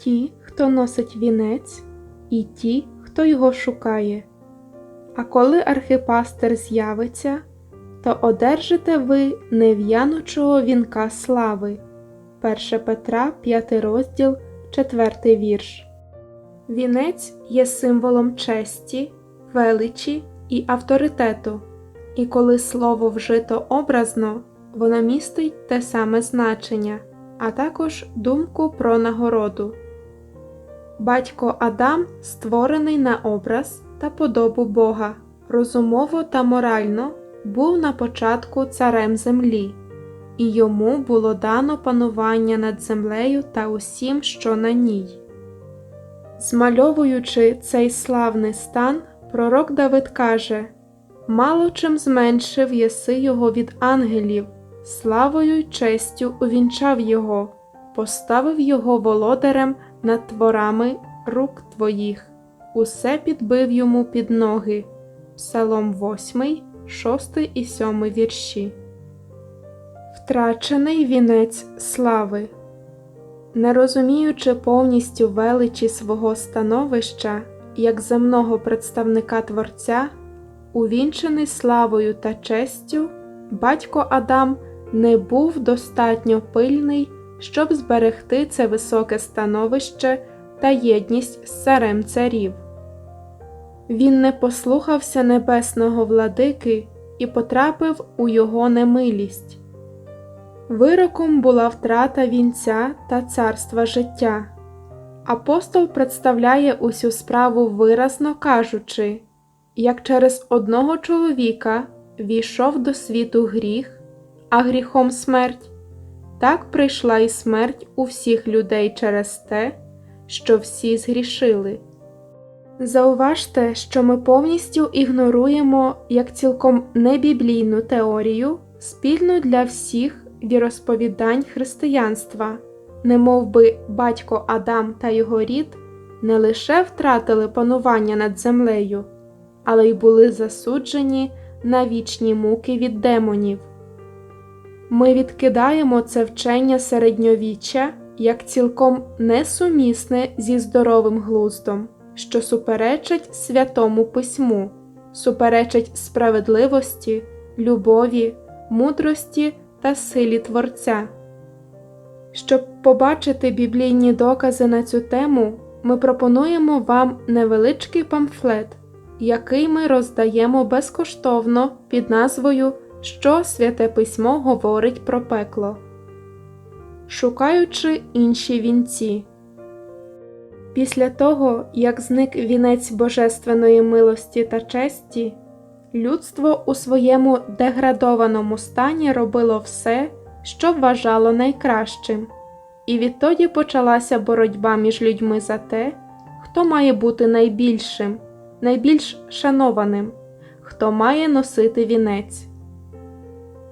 ті, хто носить вінець, і ті, хто його шукає. А коли архипастер з'явиться, то одержите ви нев'янучого вінка слави. 1 Петра, 5 розділ, 4 вірш. Вінець є символом честі, величі і авторитету, і коли слово вжито образно, воно містить те саме значення, а також думку про нагороду. Батько Адам створений на образ та подобу Бога, розумово та морально був на початку царем землі, і йому було дано панування над землею та усім, що на ній. Змальовуючи цей славний стан, пророк Давид каже Мало чим зменшив єси його від ангелів, славою й честю увінчав його, поставив його володарем над творами рук твоїх, усе підбив йому під ноги. Псалом 8, 6 і 7 вірші. Втрачений вінець слави. Не розуміючи повністю величі свого становища як земного представника Творця, увінчений славою та честю, батько Адам не був достатньо пильний, щоб зберегти це високе становище та єдність з царем царів. Він не послухався небесного владики і потрапив у його немилість. Вироком була втрата вінця та царства життя. Апостол представляє усю справу виразно кажучи, як через одного чоловіка війшов до світу гріх, а гріхом смерть, так прийшла і смерть у всіх людей через те, що всі згрішили. Зауважте, що ми повністю ігноруємо як цілком небіблійну теорію, спільну для всіх віросповідань християнства, немов би батько Адам та його рід не лише втратили панування над землею, але й були засуджені на вічні муки від демонів. Ми відкидаємо це вчення середньовіччя як цілком несумісне зі здоровим глуздом, що суперечить святому письму, суперечить справедливості, любові, мудрості та силі Творця. Щоб побачити біблійні докази на цю тему, ми пропонуємо вам невеличкий памфлет, який ми роздаємо безкоштовно під назвою Що Святе Письмо говорить про пекло. Шукаючи інші вінці. Після того, як зник вінець божественної милості та честі, людство у своєму деградованому стані робило все, що вважало найкращим, і відтоді почалася боротьба між людьми за те, хто має бути найбільшим, найбільш шанованим, хто має носити вінець.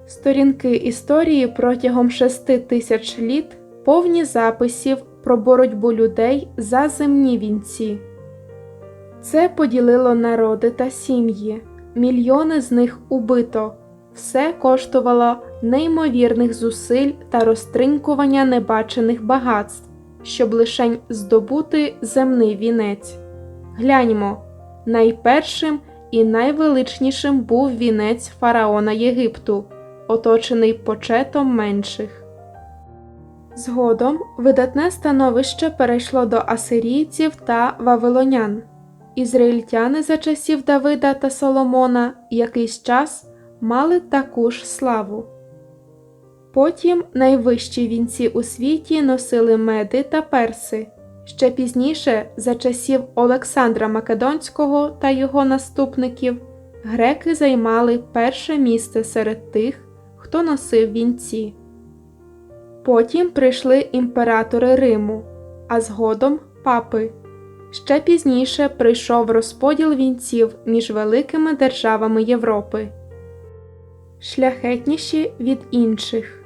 Сторінки історії протягом шести тисяч літ повні записів про боротьбу людей за земні вінці. Це поділило народи та сім'ї, мільйони з них убито, все коштувало неймовірних зусиль та розтринькування небачених багатств, щоб лишень здобути земний вінець. Гляньмо, найпершим і найвеличнішим був вінець фараона Єгипту, оточений почетом менших. Згодом видатне становище перейшло до асирійців та вавилонян. Ізраїльтяни за часів Давида та Соломона якийсь час мали таку ж славу. Потім найвищі вінці у світі носили меди та перси. Ще пізніше, за часів Олександра Македонського та його наступників, греки займали перше місце серед тих, хто носив вінці. Потім прийшли імператори Риму, а згодом папи. Ще пізніше прийшов розподіл вінців між великими державами Європи, шляхетніші від інших.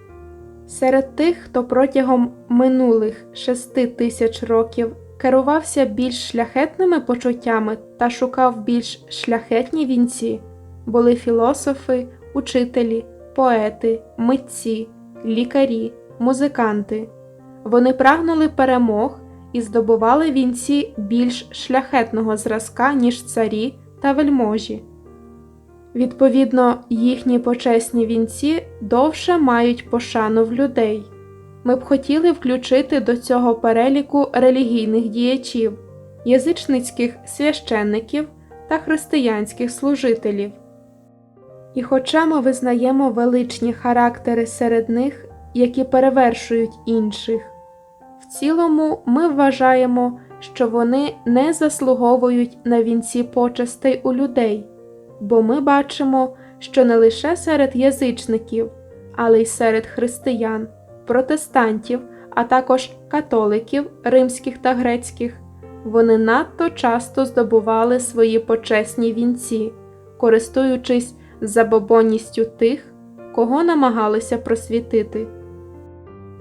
Серед тих, хто протягом минулих шести тисяч років керувався більш шляхетними почуттями та шукав більш шляхетні вінці, були філософи, учителі, поети, митці, лікарі, музиканти. Вони прагнули перемог і здобували вінці більш шляхетного зразка, ніж царі та вельможі. Відповідно, їхні почесні вінці довше мають пошану в людей. Ми б хотіли включити до цього переліку релігійних діячів, язичницьких священників та християнських служителів. І хоча ми визнаємо величні характери серед них, які перевершують інших, в цілому ми вважаємо, що вони не заслуговують на вінці почестей у людей, бо ми бачимо, що не лише серед язичників, але й серед християн, протестантів, а також католиків римських та грецьких, вони надто часто здобували свої почесні вінці, користуючись забобонністю тих, кого намагалися просвітити.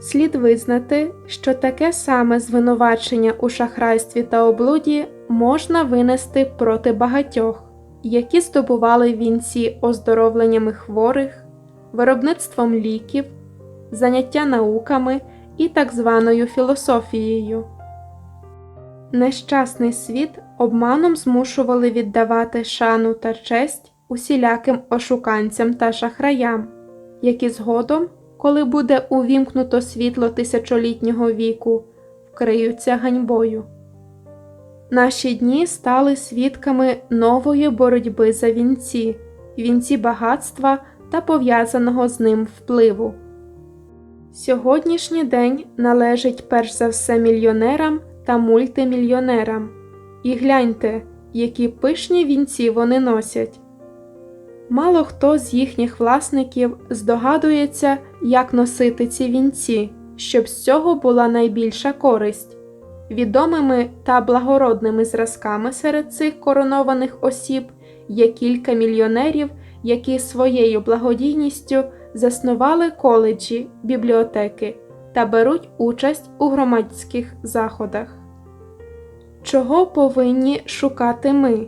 Слід визнати, що таке саме звинувачення у шахрайстві та облуді можна винести проти багатьох, які здобували вінці оздоровленнями хворих, виробництвом ліків, заняття науками і так званою філософією. Нещасний світ обманом змушували віддавати шану та честь усіляким ошуканцям та шахраям, які згодом, коли буде увімкнуто світло тисячолітнього віку, вкриються ганьбою. Наші дні стали свідками нової боротьби за вінці, вінці багатства та пов'язаного з ним впливу. Сьогоднішній день належить перш за все мільйонерам та мультимільйонерам. І гляньте, які пишні вінці вони носять. Мало хто з їхніх власників здогадується, як носити ці вінці, щоб з цього була найбільша користь. Відомими та благородними зразками серед цих коронованих осіб є кілька мільйонерів, які своєю благодійністю заснували коледжі, бібліотеки та беруть участь у громадських заходах. Чого повинні шукати ми?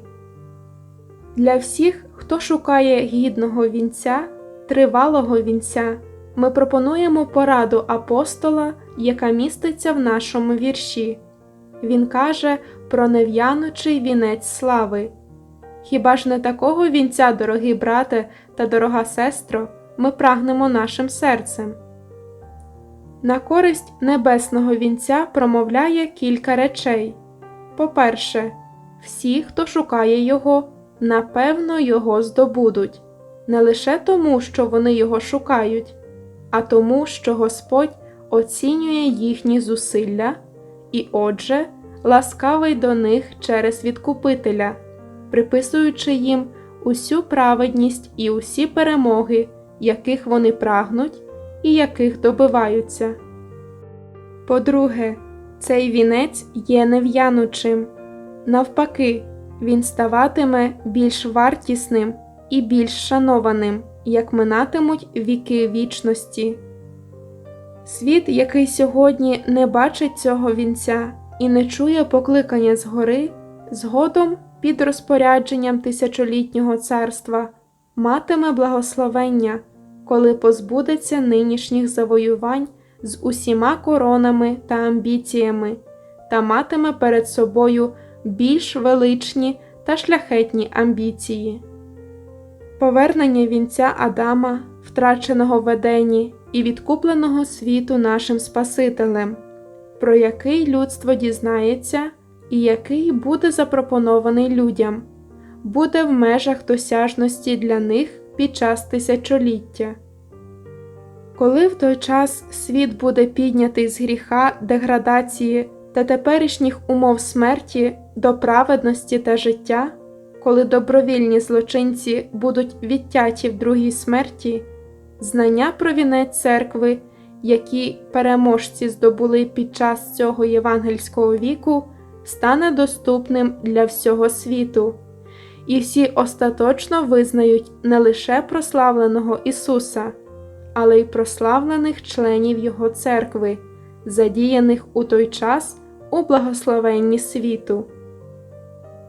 Для всіх, хто шукає гідного вінця, тривалого вінця, ми пропонуємо пораду апостола, яка міститься в нашому вірші. Він каже про нев'янучий вінець слави. Хіба ж не такого вінця, дорогий брате та дорога сестро, ми прагнемо нашим серцем? На користь небесного вінця промовляє кілька речей. По-перше, всі, хто шукає його, напевно, його здобудуть, не лише тому, що вони його шукають, а тому, що Господь оцінює їхні зусилля і, отже, ласкавий до них через відкупителя, приписуючи їм усю праведність і усі перемоги, яких вони прагнуть і яких добиваються. По-друге, цей вінець є нев'янучим. Навпаки, він ставатиме більш вартісним і більш шанованим, як минатимуть віки вічності. Світ, який сьогодні не бачить цього вінця і не чує покликання згори, згодом під розпорядженням тисячолітнього царства, матиме благословення, коли позбудеться нинішніх завоювань з усіма коронами та амбіціями, та матиме перед собою більш величні та шляхетні амбіції. Повернення вінця Адама, втраченого в Едені і відкупленого світу нашим Спасителем, про який людство дізнається і який буде запропонований людям, буде в межах досяжності для них під час тисячоліття. Коли в той час світ буде піднятий з гріха, деградації та теперішніх умов смерті до праведності та життя, коли добровільні злочинці будуть відтяті в другій смерті, знання про вінець церкви, які переможці здобули під час цього євангельського віку, стане доступним для всього світу, і всі остаточно визнають не лише прославленого Ісуса, але й прославлених членів Його церкви, задіяних у той час у благословенні світу.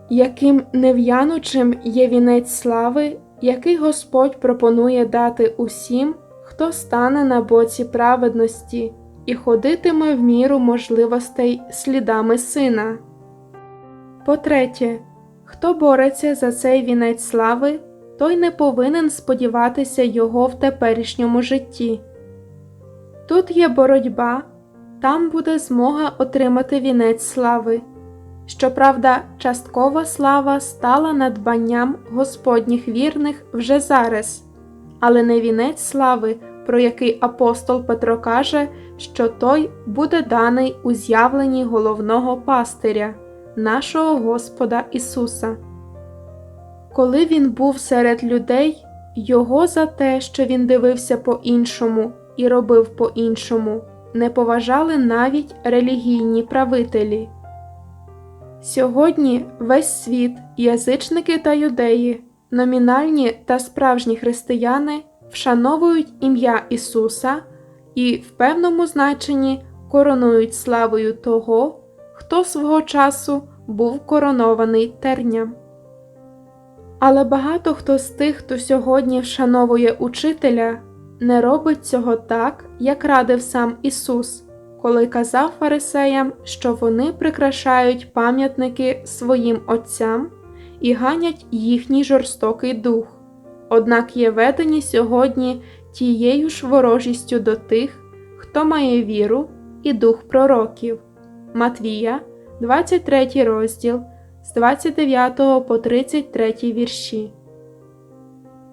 Яким нев'янучим є вінець слави, який Господь пропонує дати усім, хто стане на боці праведності і ходитиме в міру можливостей слідами сина. По-третє, хто бореться за цей вінець слави, той не повинен сподіватися його в теперішньому житті. Тут є боротьба, там буде змога отримати вінець слави. Щоправда, часткова слава стала надбанням Господніх вірних вже зараз, але не вінець слави, про який апостол Петро каже, що той буде даний у з'явленні головного пастиря, нашого Господа Ісуса. Коли він був серед людей, його за те, що він дивився по-іншому і робив по-іншому, не поважали навіть релігійні правителі. Сьогодні весь світ, язичники та юдеї, номінальні та справжні християни вшановують ім'я Ісуса і в певному значенні коронують славою того, хто свого часу був коронований терням. Але багато хто з тих, хто сьогодні вшановує учителя, не робить цього так, як радив сам Ісус, коли казав фарисеям, що вони прикрашають пам'ятники своїм отцям і ганять їхній жорстокий дух, однак є ведені сьогодні тією ж ворожістю до тих, хто має віру і дух пророків. Матвія, 23 розділ з 29 по 33 вірші.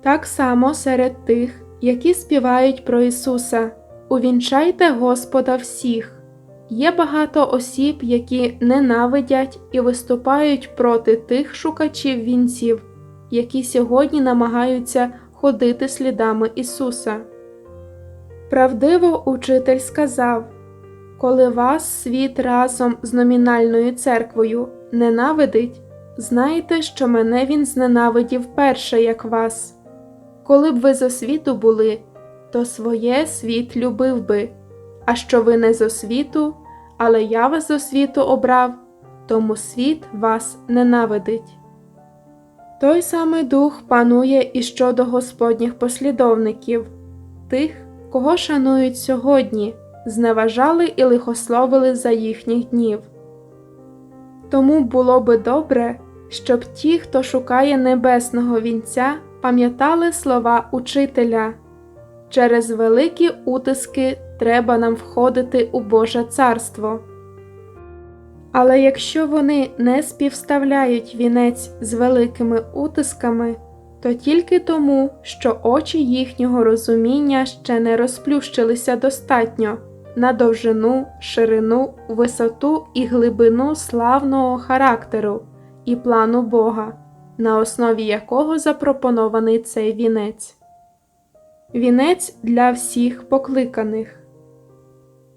Так само серед тих, які співають про Ісуса Увінчайте Господа всіх. Є багато осіб, які ненавидять і виступають проти тих шукачів вінців, які сьогодні намагаються ходити слідами Ісуса. Правдиво учитель сказав Коли вас світ разом з номінальною церквою ненавидить, знайте, що мене він зненавидів перше, як вас. Коли б ви з освіту були, то своє світ любив би, а що ви не з освіту, але я вас з освіту обрав, тому світ вас ненавидить. Той самий дух панує і щодо Господніх послідовників, тих, кого шанують сьогодні, зневажали і лихословили за їхніх днів. Тому було би добре, щоб ті, хто шукає небесного вінця, пам'ятали слова учителя через великі утиски треба нам входити у Боже Царство. Але якщо вони не співставляють вінець з великими утисками, то тільки тому, що очі їхнього розуміння ще не розплющилися достатньо на довжину, ширину, висоту і глибину славного характеру і плану Бога, на основі якого запропонований цей вінець. Вінець для всіх покликаних.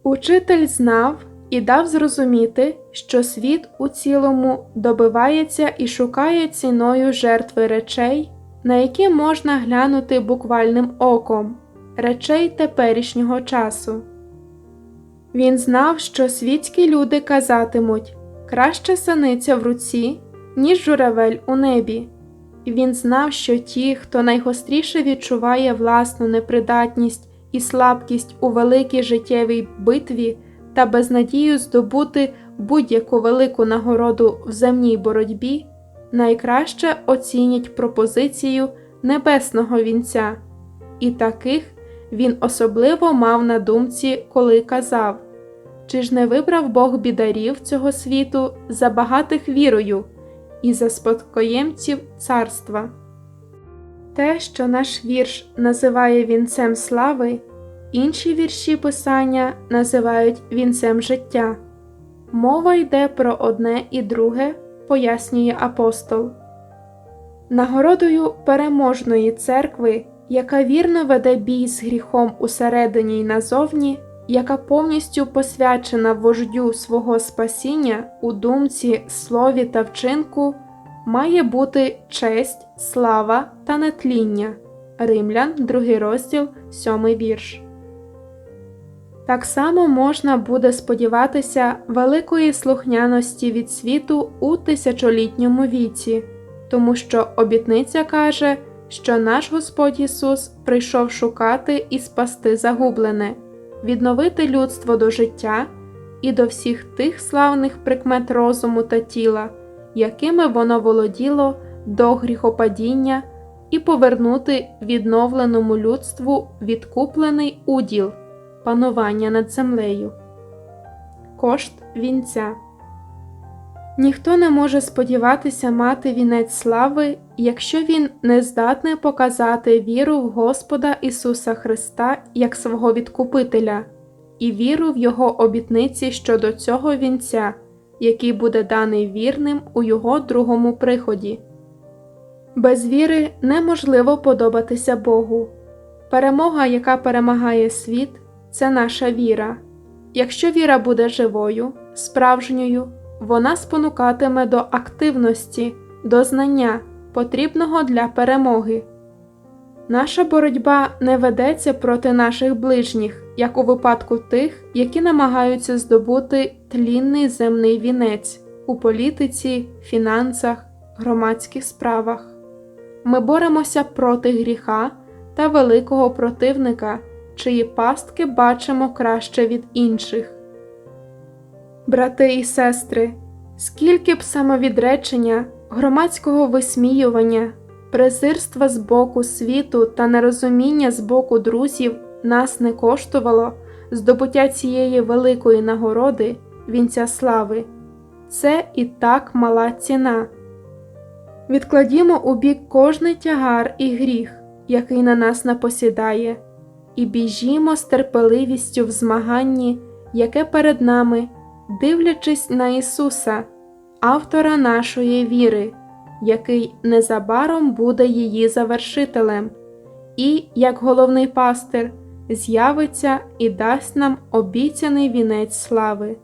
Учитель знав і дав зрозуміти, що світ у цілому добивається і шукає ціною жертви речей, на які можна глянути буквальним оком, речей теперішнього часу. Він знав, що світські люди казатимуть краще саниця в руці, ніж журавель у небі. Він знав, що ті, хто найгостріше відчуває власну непридатність і слабкість у великій життєвій битві та безнадію здобути будь-яку велику нагороду в земній боротьбі, найкраще оцінять пропозицію небесного вінця, і таких він особливо мав на думці, коли казав чи ж не вибрав Бог бідарів цього світу за багатих вірою і за спадкоємців царства. Те, що наш вірш називає вінцем слави, інші вірші Писання називають вінцем життя. Мова йде про одне і друге, пояснює апостол. Нагородою переможної церкви, яка вірно веде бій з гріхом усередині й назовні, яка повністю посвячена вождю свого спасіння у думці, слові та вчинку, має бути честь, слава та нетління. Римлян, 2 розділ, 7 вірш. Так само можна буде сподіватися великої слухняності від світу у тисячолітньому віці, тому що обітниця каже, що наш Господь Ісус прийшов шукати і спасти загублене відновити людство до життя і до всіх тих славних прикмет розуму та тіла, якими воно володіло до гріхопадіння, і повернути відновленому людству відкуплений уділ панування над землею. Кошт вінця Ніхто не може сподіватися мати вінець слави, якщо він не здатний показати віру в Господа Ісуса Христа як свого Відкупителя, і віру в Його обітниці щодо цього вінця, який буде даний вірним у Його другому приході. Без віри неможливо подобатися Богу. Перемога, яка перемагає світ, це наша віра. Якщо віра буде живою, справжньою, вона спонукатиме до активності, до знання, потрібного для перемоги. Наша боротьба не ведеться проти наших ближніх, як у випадку тих, які намагаються здобути тлінний земний вінець у політиці, фінансах, громадських справах. Ми боремося проти гріха та великого противника, чиї пастки бачимо краще від інших. Брати і сестри, скільки б самовідречення, громадського висміювання, презирства з боку світу та нерозуміння з боку друзів нас не коштувало здобуття цієї великої нагороди вінця слави, це і так мала ціна. Відкладімо у бік кожний тягар і гріх, який на нас напосідає, і біжімо з терпеливістю в змаганні, яке перед нами дивлячись на Ісуса, автора нашої віри, який незабаром буде її завершителем, і, як головний пастир, з'явиться і дасть нам обіцяний вінець слави.